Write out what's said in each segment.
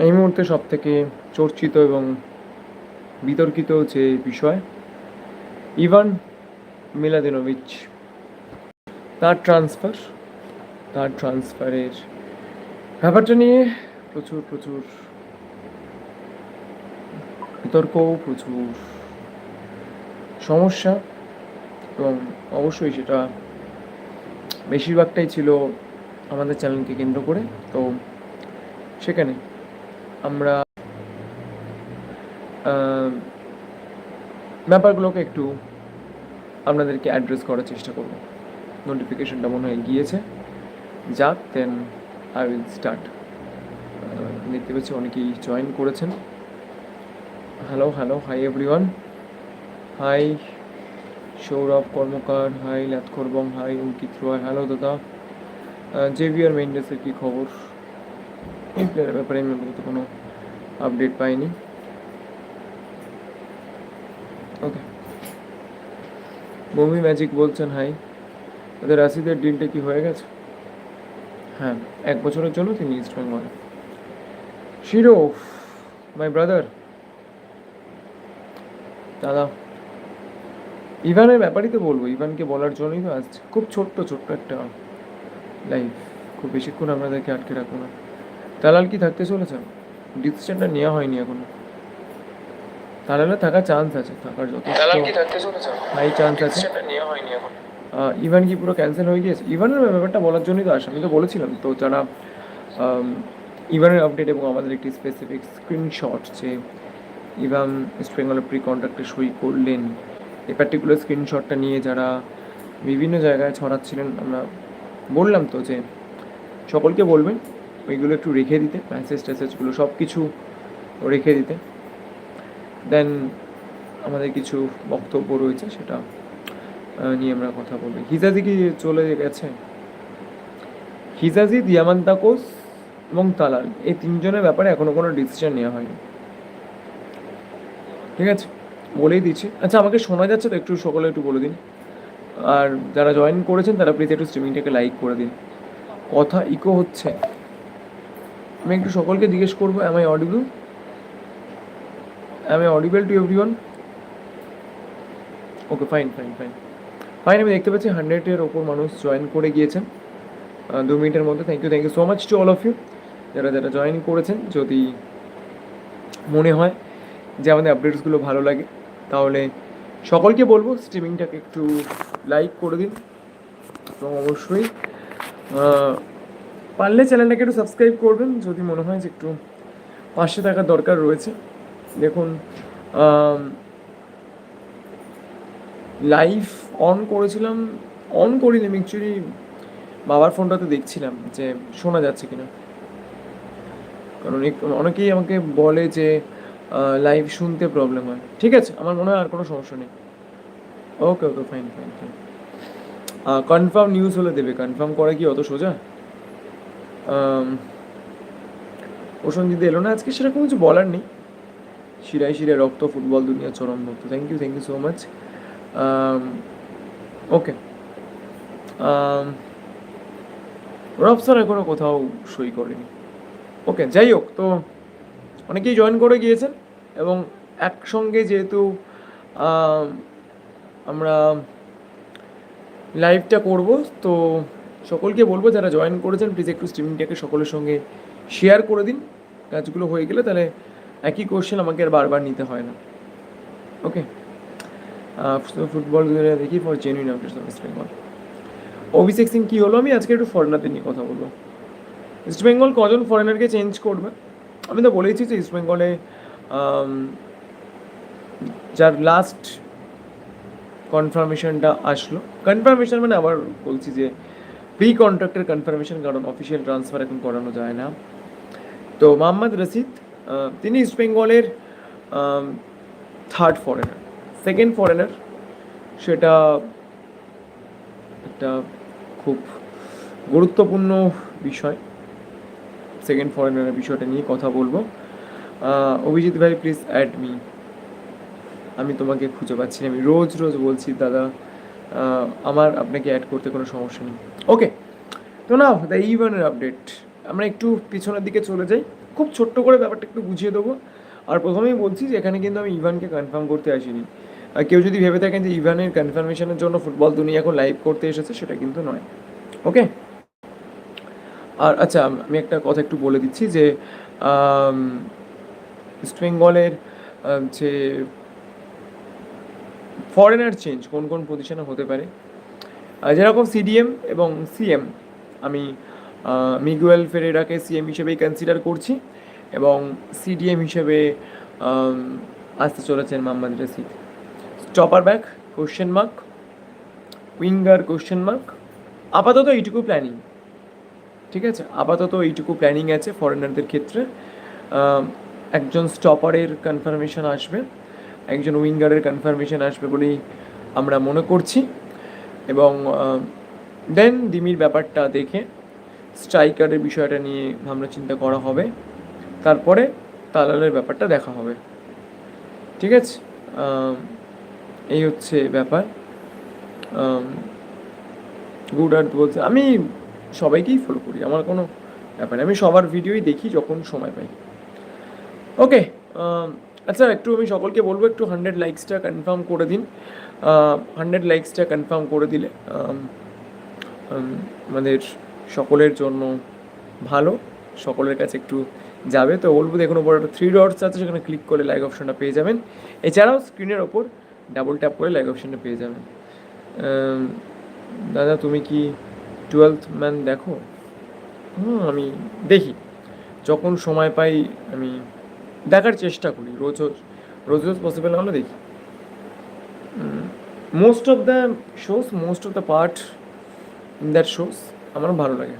এই মুহূর্তে সব থেকে চর্চিত এবং বিতর্কিত যে বিষয়, ইভান মিলাদিনোভিচ। তার ট্রান্সফার তার ট্রান্সফারের ব্যাপারটা নিয়ে প্রচুর প্রচুর বিতর্ক, প্রচুর সমস্যা এবং অবশ্যই সেটা বেশিরভাগটাই ছিল আমাদের চ্যানেলকে কেন্দ্র করে। তো সেখানে আমরা ব্যাপারগুলোকে একটু আপনাদেরকে অ্যাড্রেস করার চেষ্টা করব। নোটিফিকেশনটা মনে হয় গিয়েছে। যাক দেন আই উইল স্টার্ট দেখতে পাচ্ছি অনেকেই জয়েন করেছেন। Hello hello hi everyone hi Sourav Karmakar hi Lathkharbang hi Ankit Roy hello দাদা। জেভিয়ার মেন্ডেসের কী খবর? এই ব্যাপারে আমি অন্তত কোনো আপডেট পাইনি। ওকে মুভি ম্যাজিক বলছেন হাই ওদের রাশিদের ডিলটা কি হয়ে গেছে? হ্যাঁ এক বছরের জন্য তিনি ইস্ট বেঙ্গল শিরো মাই ব্রাদার দাদা, ইভানের ব্যাপারই তো বলব, ইভানকে বলার জন্যই তো আসছে। খুব ছোট্ট ছোট্ট একটা লাইফ খুব বেশিক্ষণ আপনাদেরকে আটকে রাখব না। তালাল কি থাকতে চলেছে? ডিসিশনটা নেওয়া হয়নি এখনও। তালালে থাকার চান্স আছে থাকার যথেষ্ট। হাই চান্স আছে। সেটা নেওয়া হয়নি এখন। আহ, কি পুরো ক্যান্সেল হয়ে গিয়েছে? ইভানের ব্যাপারটা বলার জন্যই তো আসে আমি তো বলেছিলাম। তো যারা ইভানের আপডেট এবং আমাদের একটি স্পেসিফিক স্ক্রিনশট যে ইভান ওয়েস্ট বেঙ্গলের প্রি কন্ট্রাক্টে সই করলেন এই পার্টিকুলার স্ক্রিনশটটা নিয়ে যারা বিভিন্ন জায়গায় ছড়াচ্ছিলেন আমরা বললাম তো যে সকলকে বলবেন। ওইগুলো একটু রেখে দিতে মেসেজ ট্যাসেজগুলো সব কিছু রেখে দিতে। দেন আমাদের কিছু বক্তব্য রয়েছে সেটা নিয়ে আমরা কথা বলব। হিজাজি কি চলে গেছে? হিজাজি, দিয়ামান্তাকোস এবং তালাল, এই তিনজনের ব্যাপারে এখনও কোনো ডিসিশন নেওয়া হয়নি। ঠিক আছে? বলেই দিচ্ছি। আচ্ছা আমাকে শোনা যাচ্ছে তো, একটু সকলে একটু বলে দিন। আর যারা জয়েন করেছেন, তারা প্লিজ একটু স্ট্রিমিংটাকে লাইক করে দিন। কথা ইকো হচ্ছে। আমি একটু সকলকে জিজ্ঞেস করব am I audible am I audible to every okay fine fine fine fine আমি দেখতে পাচ্ছি হান্ড্রেডের ওপর মানুষ জয়েন করে গিয়েছেন। দু মিনিটের মধ্যে। Thank you thank you so much to all of you যারা যারা জয়েন করেছেন, যদি মনে হয় যে আমাদের আপডেটসগুলো ভালো লাগে, তাহলে সকলকে বলব স্ট্রিমিংটাকে একটু লাইক করে দিন। এবং অবশ্যই পারলে চ্যানেলটাকে একটু সাবস্ক্রাইব করবেন, যদি মনে হয় যে একটু পাঁচশো টাকার দরকার রয়েছে। দেখুন লাইভ অন করেছিলাম অন করিনি, আমি অ্যাকচুয়ালি বাবার ফোনটাতে দেখছিলাম যে শোনা যাচ্ছে কিনা। কারণ অনেকেই আমাকে বলে যে লাইভ শুনতে প্রবলেম হয়। ঠিক আছে, আমার মনে হয় আর কোনো সমস্যা নেই। Okay okay fine fine fine confirm news হলে দেবে। কনফার্ম করা কি অত সোজা? প্রসঞ্জিৎ এলো না আজকে? সেরকম কিছু বলার নেই। শিরায় শিরায় রক্ত, ফুটবল দুনিয়া চরম ভক্ত thank you thank you so much okay Rob sir এখনও কোথাও সই করেনি। ওকে যাই হোক, তো অনেকেই জয়েন করে গিয়েছেন এবং একসঙ্গে যেহেতু আমরা লাইভটা করব, তো সকলকে বলব, যারা জয়েন করেছেন প্লিজ একটু স্ট্রিমিংটাকে সকলের সঙ্গে শেয়ার করে দিন। কাজগুলো হয়ে গেলে তাহলে একই কোশ্চেন আমাকে আর বারবার নিতে হয় না। ওকে ফুটবল দেখি ফর জেনুইন বেঙ্গল অভিষেক সিং, কী হলো? আমি আজকে একটু ফরেনারদের নিয়ে কথা বলব। ইস্ট বেঙ্গল কজন ফরেনারকে চেঞ্জ করবে? আমি তো বলেইছি যে ইস্ট বেঙ্গলে যার লাস্ট কনফার্মেশনটা আসলো। কনফার্মেশন মানে আবার বলছি যে প্রি কন্ট্রাক্টের কনফার্মেশন কারণ অফিসিয়াল ট্রান্সফার এখন করানো যায় না। তো মোহাম্মদ রশিদ তিনি ইস্ট বেঙ্গলের থার্ড ফরেনার সেকেন্ড ফরেনার সেটা একটা খুব গুরুত্বপূর্ণ বিষয়। সেকেন্ড ফরেনারের বিষয়টা নিয়ে কথা বলব। অভিজিৎ ভাই প্লিজ অ্যাড মি আমি তোমাকে খুঁজে পাচ্ছি। আমি রোজ রোজ বলছি, দাদা আমার আপনাকে অ্যাড করতে কোনো সমস্যা নেই। ওকে তো নাও দ্য ইভানের আপডেট আমরা একটু পিছনের দিকে চলে যাই। খুব ছোট্ট করে ব্যাপারটা একটু বুঝিয়ে দেবো। আর প্রথমেই বলছি যে এখানে কিন্তু আমি ইভানকে কনফার্ম করতে আসিনি। আর কেউ যদি ভেবে থাকেন যে ইভানের কনফার্মেশনের জন্য ফুটবল দুনিয়া এখন লাইভ করতে এসেছে, সেটা কিন্তু নয়। ওকে আর আচ্ছা আমি একটা কথা একটু বলে দিচ্ছি যে ইস্ট বেঙ্গলের যে ফরেনার চেঞ্জ কোন কোন পজিশনে হতে পারে। যেরকম সিডিএম এবং সিএম আমি মিগুয়েল ফেরেরাকে সিএম হিসেবেই কনসিডার করছি এবং সিডিএম হিসেবে আসতে চলেছেন Mohammad Rashid. Stopper back question mark winger question mark আপাতত এইটুকু প্ল্যানিং ঠিক আছে? আপাতত এইটুকু প্ল্যানিং আছে ফরেনারদের ক্ষেত্রে। একজন স্টপারের কনফার্মেশন আসবে। একজন উইঙ্গারের কনফার্মেশন আসবে বলেই আমরা মনে করছি। এবং দেন দিমির ব্যাপারটা দেখে স্ট্রাইকারের বিষয়টা নিয়ে ভাবনা চিন্তা করা হবে। তারপরে তালালের ব্যাপারটা দেখা হবে। ঠিক আছে? এই হচ্ছে ব্যাপার। গুড আর্থ বলছে আমি সবাইকেই ফলো করি, আমার কোনো ব্যাপার আমি সবার ভিডিওই দেখি যখন সময় পাই। ওকে আচ্ছা একটু আমি সকলকে বলব একটু হান্ড্রেড লাইকসটা কনফার্ম করে দিন। হান্ড্রেড লাইকসটা কনফার্ম করে দিলে আম, আম, আমাদের সকলের জন্য ভালো সকলের কাছে একটু যাবে। তো বলব দেখুন ওপর একটা থ্রি ডটস আছে সেখানে ক্লিক করলে লাইক অপশনটা পেয়ে যাবেন। এছাড়াও স্ক্রিনের ওপর ডাবল ট্যাপ করে লাইক অপশনটা পেয়ে যাবেন। দাদা তুমি কি টুয়েলথ ম্যান দেখো? হুম আমি দেখি। যখন সময় পাই আমি দেখার চেষ্টা করি, রোজ রোজ রোজ রোজ পসিবল না হলে দেখি। Most of the shows most of the part in that shows আমার ভালো লাগে।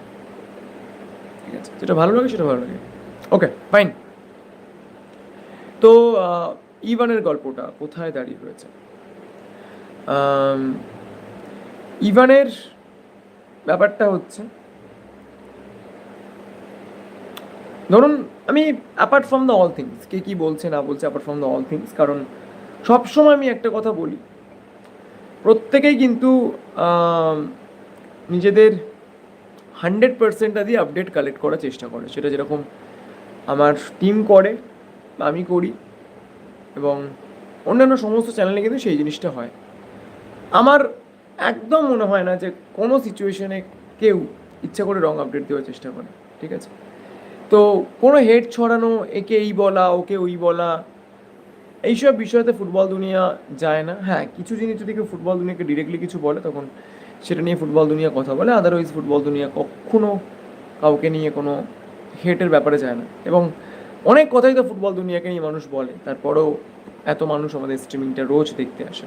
ঠিক আছে? যেটা ভালো লাগে সেটা ভালো লাগে। ওকে ফাইন তো ইভানের গল্পটা কোথায় দাঁড়িয়ে রয়েছে? ইভানের ব্যাপারটা হচ্ছে ধরুন, আমি apart from the all things কে কী বলছে, না বলছে apart from the all things কারণ সবসময় আমি একটা কথা বলি। প্রত্যেকেই কিন্তু নিজেদের হান্ড্রেড পার্সেন্টটা দিয়ে আপডেট কালেক্ট করার চেষ্টা করে। সেটা যেরকম আমার টিম করে আমি করি, এবং অন্যান্য সমস্ত চ্যানেলে কিন্তু সেই জিনিসটা হয়। আমার একদম মনে হয় না যে কোনো সিচুয়েশনে কেউ ইচ্ছা করে রং আপডেট দেওয়ার চেষ্টা করে, ঠিক আছে? তো কোনো হেড ছড়ানো, একে এই বলা, ওকে ওই বলা, এইসব বিষয়তে ফুটবল দুনিয়া যায় না। হ্যাঁ কিছু জিনিস যদি কেউ ফুটবল দুনিয়াকে ডিরেক্টলি কিছু বলে, তখন সেটা নিয়ে ফুটবল দুনিয়া কথা বলে আদারওয়াইজ ফুটবল দুনিয়া কখনো কাউকে নিয়ে কোনো হেটের ব্যাপারে যায় না। এবং অনেক কথাই তো ফুটবল দুনিয়াকে নিয়ে মানুষ বলে, তারপরেও এত মানুষ আমাদের স্ট্রিমিংটা রোজ দেখতে আসে।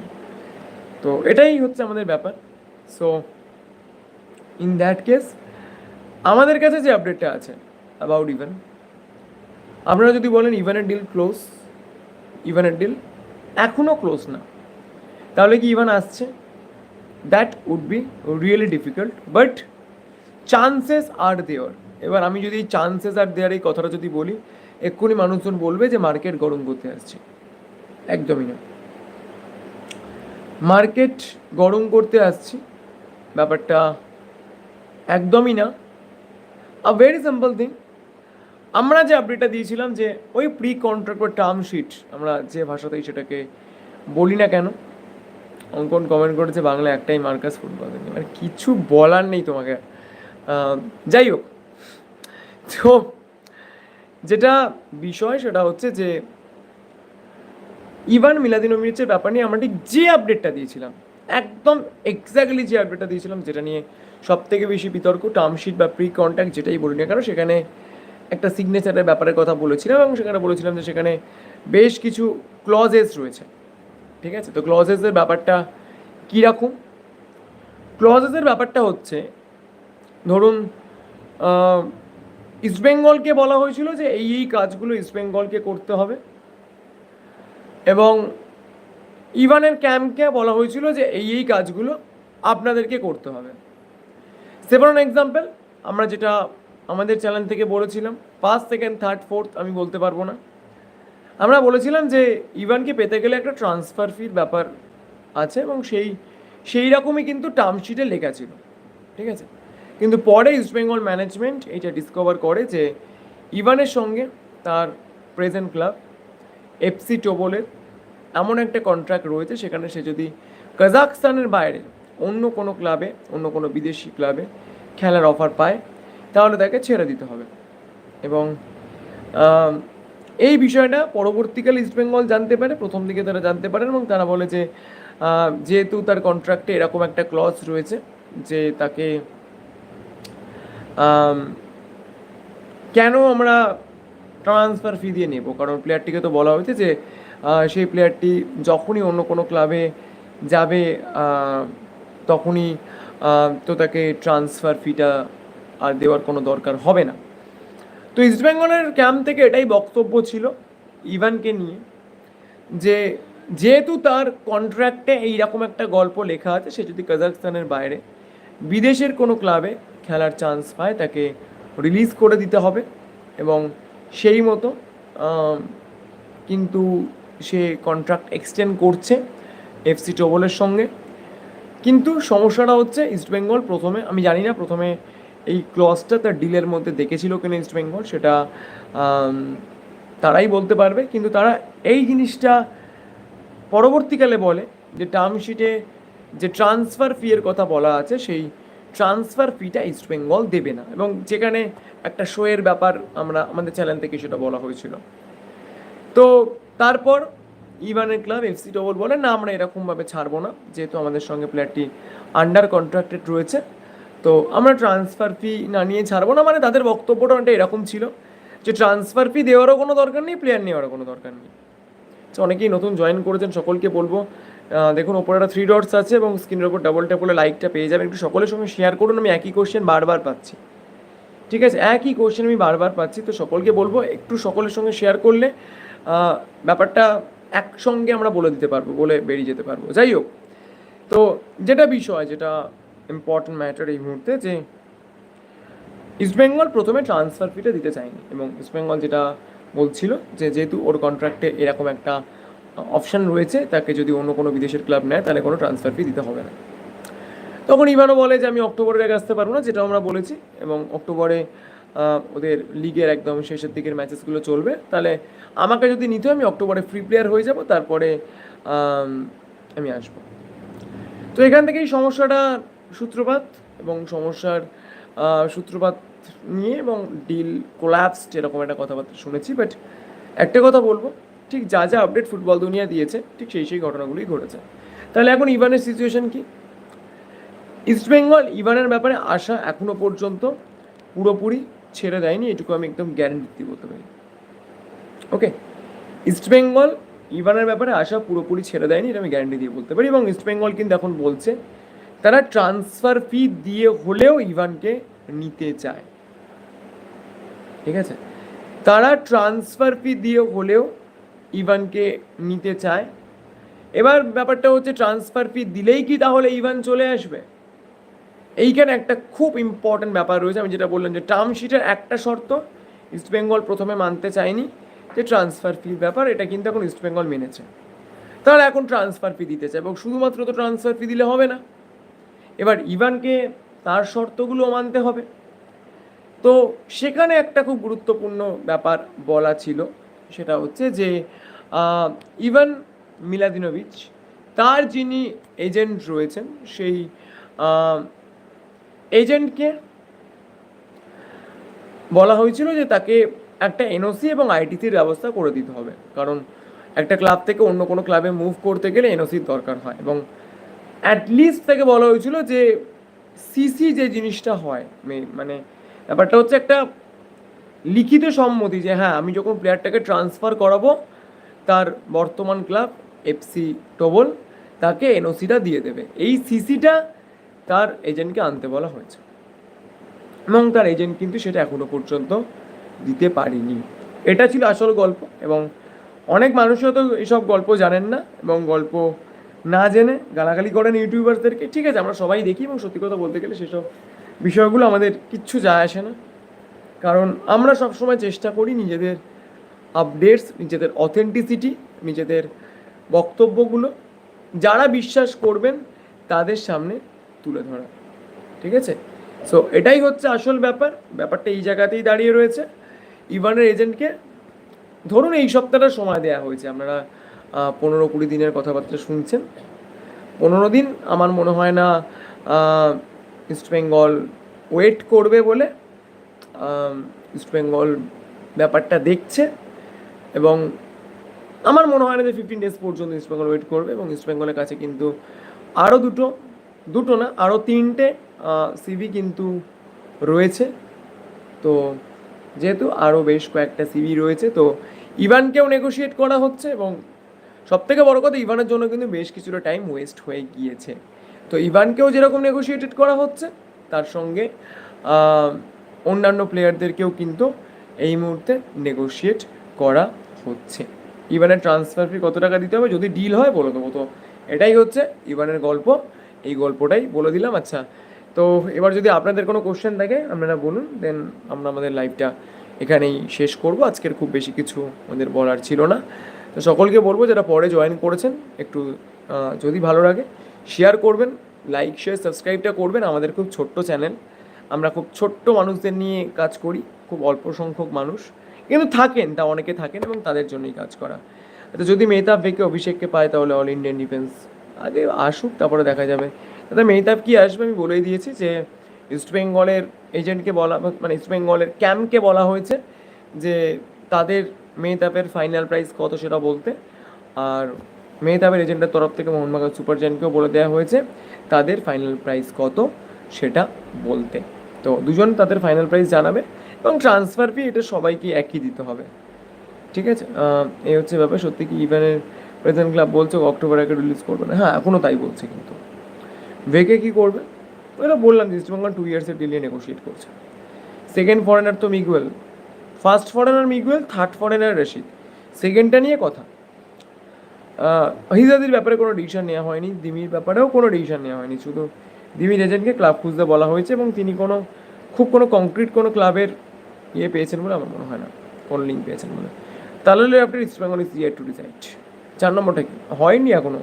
তো এটাই হচ্ছে আমাদের ব্যাপার। সো ইন দ্যাট কেস আমাদের কাছে যে আপডেটটা আছে অ্যাবাউট ইভেন আপনারা যদি বলেন ইভেনের ডিল ক্লোজ ইভেনের ডিল এখনও ক্লোজ না, তাহলে কি ইভেন আসছে? That would be really difficult but chances আর দেওয়ার এবার আমি যদি চান্সেস আর দেওয়ার এই কথাটা যদি বলি, এক্ষুনি মানুষজন বলবে যে মার্কেট গরম করতে আসছে। একদমই না। মার্কেট গরম করতে আসছি, ব্যাপারটা একদমই না। আ ভেরি সিম্পল থিং আমরা যে আপডেটটা দিয়েছিলাম যে ওই প্রি কন্ট্রাক্ট বা টার্ম শিট আমরা যে ভাষাতেই সেটাকে বলি না কেন, অঙ্কন কমেন্ট করেছে বাংলা একটাই মার্কাস ফুটবল। মানে কিছু বলার নেই তোমাকে। যাই হোক। তো যেটা বিষয় সেটা হচ্ছে যে ইভান মিলাদিনোমিচের ব্যাপার নিয়ে আমরা ঠিক যে আপডেটটা দিয়েছিলাম, একদম এক্স্যাক্টলি যে আপডেটটা দিয়েছিলাম, যেটা নিয়ে সব থেকে বেশি বিতর্ক টার্মশিট বা প্রি কন্ট্যাক্ট যেটাই বলি না কেন, সেখানে একটা সিগনেচারের ব্যাপারের কথা বলেছিলাম এবং সেখানে বলেছিলাম যে সেখানে বেশ কিছু ক্লজেস রয়েছে। ঠিক আছে? তো ক্লজেসের ব্যাপারটা কীরকম ক্লজেসের ব্যাপারটা হচ্ছে, ধরুন ইস্টবেঙ্গলকে বলা হয়েছিল যে এই এই কাজগুলো ইস্টবেঙ্গলকে করতে হবে। এবং ইভানের ক্যাম্পকে বলা হয়েছিল যে এই এই কাজগুলো আপনাদেরকে করতে হবে। সেভেন এক্সাম্পল আমরা যেটা আমাদের চ্যানেল থেকে বলেছিলাম ফার্স্ট সেকেন্ড থার্ড ফোর্থ আমি বলতে পারব না। আমরা বলেছিলাম যে ইভানকে পেতে গেলে একটা ট্রান্সফার ফির ব্যাপার আছে এবং সেই সেই রকমই কিন্তু টার্মশিটে লেখা ছিল। ঠিক আছে? কিন্তু পরে ইস্টবেঙ্গল ম্যানেজমেন্ট এটা ডিসকভার করে যে ইভানের সঙ্গে তার প্রেজেন্ট ক্লাব এফসি টোবলের এমন একটা কন্ট্রাক্ট রয়েছে সেখানে সে যদি কাজাকস্তানের বাইরে অন্য কোনো ক্লাবে অন্য কোনো বিদেশি ক্লাবে খেলার অফার পায় তাহলে তাকে ছেড়ে দিতে হবে। এবং এই বিষয়টা পরবর্তীকালে ইস্টবেঙ্গল জানতে পারে, প্রথম দিকে তারা জানতে পারেন এবং তারা বলে যে যেহেতু তার কন্ট্রাক্টে এরকম একটা ক্লজ রয়েছে যে তাকে কেন আমরা ট্রান্সফার ফি দিয়ে নেব? কারণ প্লেয়ারটিকে তো বলা হয়েছে যে সেই প্লেয়ারটি যখনই অন্য কোনো ক্লাবে যাবে তখনই তো তাকে ট্রান্সফার ফিটা আর দেওয়ার কোনো দরকার হবে না। তো ইস্টবেঙ্গলের ক্যাম্প থেকে এটাই বক্তব্য ছিল ইভানকে নিয়ে, যে যেহেতু তার কন্ট্রাক্টে এইরকম একটা গল্প লেখা আছে, সে যদি কাজাকস্তানের বাইরে বিদেশের কোনো ক্লাবে খেলার চান্স পায়, তাকে রিলিজ করে দিতে হবে এবং সেই মতো কিন্তু সে কন্ট্রাক্ট এক্সটেন্ড করছে এফসি টোবলের সঙ্গে। কিন্তু সমস্যাটা হচ্ছে ইস্টবেঙ্গল প্রথমে, আমি জানি না, প্রথমে এই ক্লজটা তার ডিলের মধ্যে দেখেছিল কিনা ইস্টবেঙ্গল সেটা তারাই বলতে পারবে। কিন্তু তারা এই জিনিসটা পরবর্তীকালে বলে যে টার্ম শিটে যে ট্রান্সফার ফি এর কথা বলা আছে, সেই ট্রান্সফার ফিটা ইস্টবেঙ্গল দেবে না। এবং যেখানে একটা শোয়ের ব্যাপার আমরা, আমাদের চ্যানেল থেকে সেটা বলা হয়েছিল। তো তারপর ইভানের ক্লাব এফসি ডবল বলে, না, আমরা এরকমভাবে ছাড়বো না। যেহেতু আমাদের সঙ্গে প্লেয়ারটি আন্ডার কন্ট্রাক্টেড রয়েছে তো আমরা ট্রান্সফার ফি না নিয়ে ছাড়বো না মানে তাদের বক্তব্যটা অনেকটা এরকম ছিল যে ট্রান্সফার ফি দেওয়ারও কোনো দরকার নেই প্লেয়ার নেওয়ারও কোনো দরকার নেই। তো অনেকেই নতুন জয়েন করেছেন, সকলকে বলব দেখুন, ওপরে একটা থ্রি ডটস আছে এবং স্ক্রিনের ওপর ডাবল ট্যাপ করলে লাইকটা পেয়ে যাবেন। একটু সকলের সঙ্গে শেয়ার করুন, আমি একই কোশ্চেন বারবার পাচ্ছি। ঠিক আছে? একই কোশ্চেন আমি বারবার পাচ্ছি, তো সকলকে বলব, একটু সকলের সঙ্গে শেয়ার করলে ব্যাপারটা একসঙ্গে আমরা বলে দিতে পারব, বলে বেরিয়ে যেতে পারব। যাই হোক, তো যেটা বিষয়, যেটা ইম্পর্টেন্ট ম্যাটার এই মুহূর্তে যে ইস্টবেঙ্গল প্রথমে ট্রান্সফার ফিটা দিতে চায়নি এবং ইস্টবেঙ্গল যেটা বলছিল যে যেহেতু ওর কন্ট্রাক্টে এরকম একটা অপশন রয়েছে তাকে যদি অন্য কোনো বিদেশের ক্লাব নেয় তাহলে কোনো ট্রান্সফার ফি দিতে হবে না। তখন ইভানও বলে যে আমি অক্টোবরের আগে আসতে পারব না যেটা আমরা বলেছি এবং অক্টোবরে ওদের লিগের একদম শেষের দিকের ম্যাচেসগুলো চলবে। তাহলে আমাকে যদি নিতে হয়, আমি অক্টোবরে ফ্রি প্লেয়ার হয়ে যাব তারপরে আমি আসব। তো এখান থেকেই সমস্যাটা সূত্রপাত এবং সমস্যার সূত্রপাত নিয়ে এবং ডিল কোলাপস এরকম একটা কথাবার্তা শুনেছি বাট একটা কথা বলব, ঠিক যা যা আপডেট ফুটবল দুনিয়া দিয়েছে, ঠিক সেই সেই ঘটনাগুলোই ঘটেছে। তাহলে এখন ইভানের সিচুয়েশন কি? ইস্টবেঙ্গল ইভানের ব্যাপারে আশা এখনও পর্যন্ত পুরোপুরি ছেড়ে দেয়নি, এটুকু আমি একদম গ্যারেন্টি বলতে পারি। ওকে ইস্টবেঙ্গল ইভানের ব্যাপারে আশা পুরোপুরি ছেড়ে দেয়নি, এটা আমি গ্যারেন্টি দিয়ে বলতে পারি এবং ইস্টবেঙ্গল কিন্তু এখন বলছে তারা ট্রান্সফার ফি দিয়ে হলেও ইভানকে নিতে চায়। ঠিক আছে? তারা ট্রান্সফার ফি দিয়ে হলেও ইভানকে নিতে চায়। এবার ব্যাপারটা হচ্ছে ট্রান্সফার ফি দিলেই কি তাহলে ইভান চলে আসবে? এইখানে একটা খুব ইম্পর্টেন্ট ব্যাপার রয়েছে। আমি যেটা বললাম যে টার্ম শিটের একটা শর্ত ইস্টবেঙ্গল প্রথমে মানতে চায়নি যে ট্রান্সফার ফির ব্যাপার, এটা কিন্তু এখন ইস্টবেঙ্গল মেনেছে। তারা এখন ট্রান্সফার ফি দিতে চায় এবং শুধুমাত্র তো ট্রান্সফার ফি দিলে হবে না। এবার ইভানকে তার শর্তগুলো মানতে হবে। তো সেখানে একটা খুব গুরুত্বপূর্ণ ব্যাপার বলা ছিল, সেটা হচ্ছে যে ইভান মিলাদিনোভিচ, তার যিনি এজেন্ট রয়েছেন, সেই এজেন্টকে বলা হয়েছিল যে তাকে একটা এনওসি এবং আইটিসির ব্যবস্থা করে দিতে হবে। কারণ একটা ক্লাব থেকে অন্য কোনো ক্লাবে মুভ করতে গেলে এনওসির দরকার হয় এবং অ্যাটলিস্ট তাকে বলা হয়েছিল যে সিসি যে জিনিসটা হয় মানে ব্যাপারটা হচ্ছে একটা লিখিত সম্মতি যে হ্যাঁ আমি যখন প্লেয়ারটাকে ট্রান্সফার করাবো, তার বর্তমান ক্লাব এফসি টোবল তাকে এনওসিটা দিয়ে দেবে। এই সিসিটা তার এজেন্টকে আনতে বলা হয়েছে। এবং তার এজেন্ট কিন্তু সেটা এখনও পর্যন্ত দিতে পারেনি। এটা ছিল আসল গল্প এবং অনেক মানুষও তো এসব গল্প জানেন না এবং গল্প না জেনে গালাগালি করেন ইউটিউবারদেরকে, ঠিক আছে, আমরা সবাই দেখি এবং সত্যি কথা বলতে গেলে সেসব বিষয়গুলো আমাদের কিচ্ছু যায় আসে না। কারণ আমরা সবসময় চেষ্টা করি নিজেদের আপডেটস নিজেদের অথেন্টিসিটি নিজেদের বক্তব্যগুলো যারা বিশ্বাস করবেন তাদের সামনে তুলে ধরা, ঠিক আছে? সো এটাই হচ্ছে আসল ব্যাপার। ব্যাপারটা এই জায়গাতেই দাঁড়িয়ে রয়েছে। ইভানের এজেন্টকে ধরুন এই সপ্তাহটা সময় দেওয়া হয়েছে, আপনারা পনেরো কুড়ি দিনের কথাবার্তা শুনছেন। পনেরো দিন আমার মনে হয় না ইস্ট বেঙ্গল ওয়েট করবে বলে ইস্ট বেঙ্গল ব্যাপারটা দেখছে এবং আমার মনে হয় না যে ফিফটিন ডেজ পর্যন্ত ইস্ট বেঙ্গল ওয়েট করবে এবং ইস্ট বেঙ্গলের কাছে কিন্তু আরও দুটো দুটো না আরও তিনটে সিভি কিন্তু রয়েছে। তো যেহেতু আরও বেশ কয়েকটা সিভি রয়েছে, তো ইভানকেও নেগোশিয়েট করা হচ্ছে এবং সব থেকে বড় কথা, ইভানের জন্য কিন্তু বেশ কিছুটা টাইম ওয়েস্ট হয়ে গিয়েছে। তো ইভানকেও যেরকম নেগোশিয়েটেড করা হচ্ছে, তার সঙ্গে অন্যান্য প্লেয়ারদেরকেও কিন্তু এই মুহূর্তে নেগোশিয়েট করা হচ্ছে। ইভানের ট্রান্সফার ফি কত টাকা দিতে হবে? যদি ডিল হয়, বলে দেবো। তো এটাই হচ্ছে ইভানের গল্প। এই গল্পটাই বলে দিলাম। আচ্ছা তো এবার যদি আপনাদের কোনো কোশ্চেন থাকে, আপনারা বলুন দেন আমরা আমাদের লাইভটা এখানেই শেষ করব। আজকের খুব বেশি কিছু আমাদের বলার ছিল না। তো সকলকে বলব যারা পরে জয়েন করেছেন, একটু যদি ভালো লাগে শেয়ার করবেন লাইক শেয়ার সাবস্ক্রাইবটা করবেন, আমাদের খুব ছোট্ট চ্যানেল আমরা খুব ছোট্ট মানুষদের নিয়ে কাজ করি, খুব অল্প সংখ্যক মানুষ। কিন্তু থাকেন, তা অনেকে থাকেন এবং তাদের জন্যই কাজ করা। তো যদি মেহতাব ভেকে অভিষেককে পায়, তাহলে অল ইন্ডিয়ান ডিফেন্স আগে আসুক, তারপরে দেখা যাবে। তাতে মেহতাব কি আসবে, আমি বলেই দিয়েছি যে ইস্ট বেঙ্গলের এজেন্টকে বলা মানে ইস্ট বেঙ্গলের ক্যাম্পকে বলা হয়েছে যে, তাদের মেহতাবের ফাইনাল প্রাইস কত সেটা বলতে? আর মেহতাবের এজেন্টের তরফ থেকে মোহনবাগান সুপার জায়ান্টকেও বলে দেওয়া হয়েছে, তাদের ফাইনাল প্রাইস কত সেটা বলতে। তো দুজন তাদের ফাইনাল প্রাইস জানাবে এবং ট্রান্সফার ফি এটা সবাইকে একই দিতে হবে। ঠিক আছে? এই হচ্ছে ব্যাপার। সত্যি কি ইভেনের প্রেজেন্ট ক্লাব বলছে, অক্টোবর আগে রিলিজ করবে না? হ্যাঁ এখনও তাই বলছে কিন্তু। ভেকে কি করবে? ওটা বললাম যে ইস্টবেঙ্গল টু ইয়ার্সের ডিলিয়ে নেগোশিয়েট করছে। সেকেন্ড ফরেনার তো Miguel first foreigner Miguel third foreigner Rashid সেকেন্ডটা নিয়ে কথা। হিজাদির ব্যাপারে কোনো ডিসিশন নেওয়া হয়নি, দিমির ব্যাপারেও কোনো ডিসিশন নেওয়া হয়নি। শুধু দিমির এজেন্টকে ক্লাব খুঁজতে বলা হয়েছে এবং তিনি কোনো, খুব কোনো কংক্রিট কোনো ক্লাবের ইয়ে পেয়েছেন বলে আমার মনে হয় না। কোনো লিঙ্ক পেয়েছেন বলে। তাহলে আপনি East Bengal is year to decide চার নম্বরটা কি? হয়নি এখনও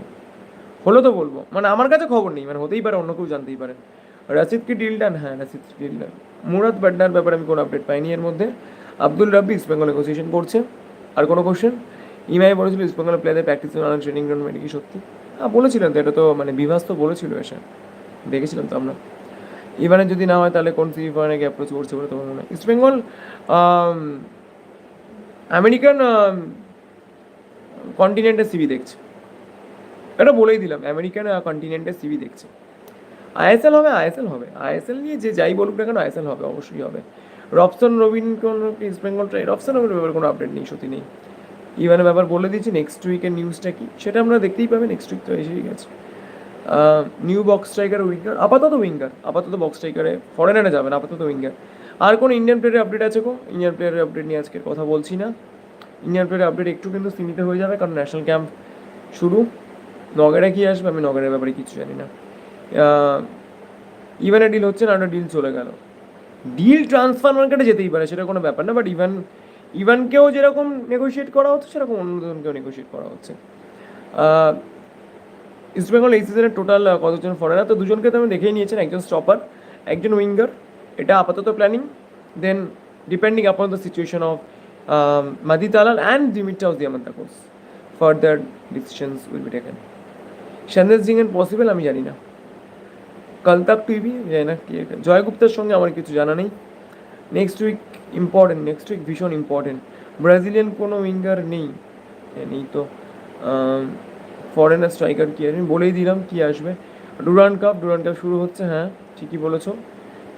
হলো তো বলব। মানে আমার কাছে খবর নেই। মানে হতেই পারে, অন্য কেউ জানতেই পারে। রাশিদ কি ডিল ডান হ্যাঁ রাশিদ ডিল ডান মুরাদ বাড্ডার ব্যাপারে আমি কোনো আপডেট পাইনি এর মধ্যে। আব্দুল রাব্বি ইস্ট বেঙ্গল নেগোসিয়েশন করছে। আর কোনো কোশ্চেন ইমাই বলেছিল ইস্ট বেঙ্গলের প্লেয়ারদের প্র্যাকটিস নানান ট্রেনিং গ্রাউন্ড মেডিকি সত্যি? হ্যাঁ বলেছিলেন তো, এটা তো মানে বিভাস তো বলেছিল এসে। দেখেছিলাম তো আমরা। ইভানে যদি না হয় তাহলে কোন সিভি ফরেনাকে অ্যাপ্রোচ করছে বলে তোমার মনে হয়? ইস্ট বেঙ্গল আমেরিকান কন্টিনেন্টের সিভি দেখছে। এটা বলেই দিলাম আমেরিকান কন্টিনেন্টের সিভি দেখছে। আইএসএল হবে আইএসএল হবে। আইএসএল নিয়ে যে যাই বলুক না কেন আইএসএল হবে, অবশ্যই হবে। রবসন রবিন কোন East Bengal try Robson Robin ব্যাপারে কোনো আপডেট নেই, সত্যি নেই। ইভানের ব্যাপার বলে দিয়েছি নেক্সট উইকের নিউজটা কি? সেটা আমরা দেখতেই পাবেন নেক্সট উইক তো এসেই গেছে। নিউ বক্স স্ট্রাইকার উইঙ্গার আপাতত উইঙ্গার আপাতত বক্স স্ট্রাইকারে ফরেনারে যাবেন, আপাতত উইঙ্গার আর কোনো ইন্ডিয়ান প্লেয়ারের আপডেট আছে গো? ইন্ডিয়ান প্লেয়ারের আপডেট নিয়ে আজকের কথা বলছি না। ইন্ডিয়ান প্লেয়ারের আপডেট একটু কিন্তু সীমিত হয়ে যাবে, কারণ ন্যাশনাল ক্যাম্প শুরু। নগরে কি আসবে? আমি নগরের ব্যাপারে কিছু জানি না। ইভেনে ডিল হচ্ছে না একটা ডিল চলে গেল। ডিল ট্রান্সফার মার্কেটে যেতেই পারে, সেটা কোনো ব্যাপার না বাট ইভেন ইভেনকেও যেরকম নেগোশিয়েট করা হচ্ছে, সেরকম অন্য দুজনকেও নেগোশিয়েট করা হচ্ছে। ইস্ট বেঙ্গল এই সিজনে টোটাল কতজন ফরেনার তো দুজনকে তো আমি দেখেই নিয়েছেন, একজন স্টপার একজন উইঙ্গার এটা আপাতত planning then depending upon the situation of Madih Talal and Dimitrios Diamantakos further decisions will be taken Sandesh এর পসিবল আমি জানি না। কাল তাক টিভি জানি না কি এটা জয় গুপ্তার সঙ্গে আমার কিছু জানা নেই। Next week important next week ভীষণ ইম্পর্টেন্ট ব্রাজিলিয়ান কোনো উইঙ্গার নেই। নেই তো। ফরেনার স্ট্রাইকার কি আমি বলেই দিলাম কি আসবে। ডুরান কাপ ডুরান কাপ শুরু হচ্ছে হ্যাঁ ঠিকই বলেছ।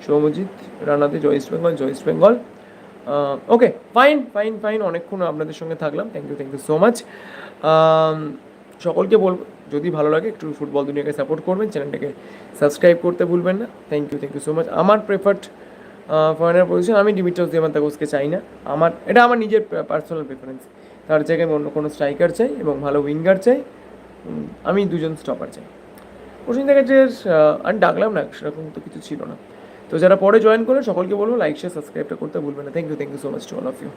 সৌমজিৎ রানাতে জয় ইস্ট বেঙ্গল জয় East Bengal okay fine fine fine অনেকক্ষণ আপনাদের সঙ্গে থাকলাম। Thank you thank you so much সকলকে বলব, যদি ভালো লাগে একটু ফুটবল দুনিয়াকে সাপোর্ট করবেন, চ্যানেলটাকে সাবস্ক্রাইব করতে ভুলবেন না। Thank you thank you so much আমার প্রেফার্ড ফরেনার পজিশন আমি ডিমিটাস দিয়ামান্তাগোসকে চাই না। আমার, এটা আমার নিজের পার্সোনাল প্রেফারেন্স তার জায়গায় আমি অন্য কোনো স্ট্রাইকার চাই এবং ভালো উইঙ্গার চাই। আমি দুজন স্টপার চাই। কোচিং থেকে যে আর ডাকলাম না, সেরকম তো কিছু ছিল না। তো যারা পরে জয়েন করে সকলকে বলব লাইক শেয়ার সাবস্ক্রাইবটা করতে ভুলবেন না। Thank you thank you so much to all of you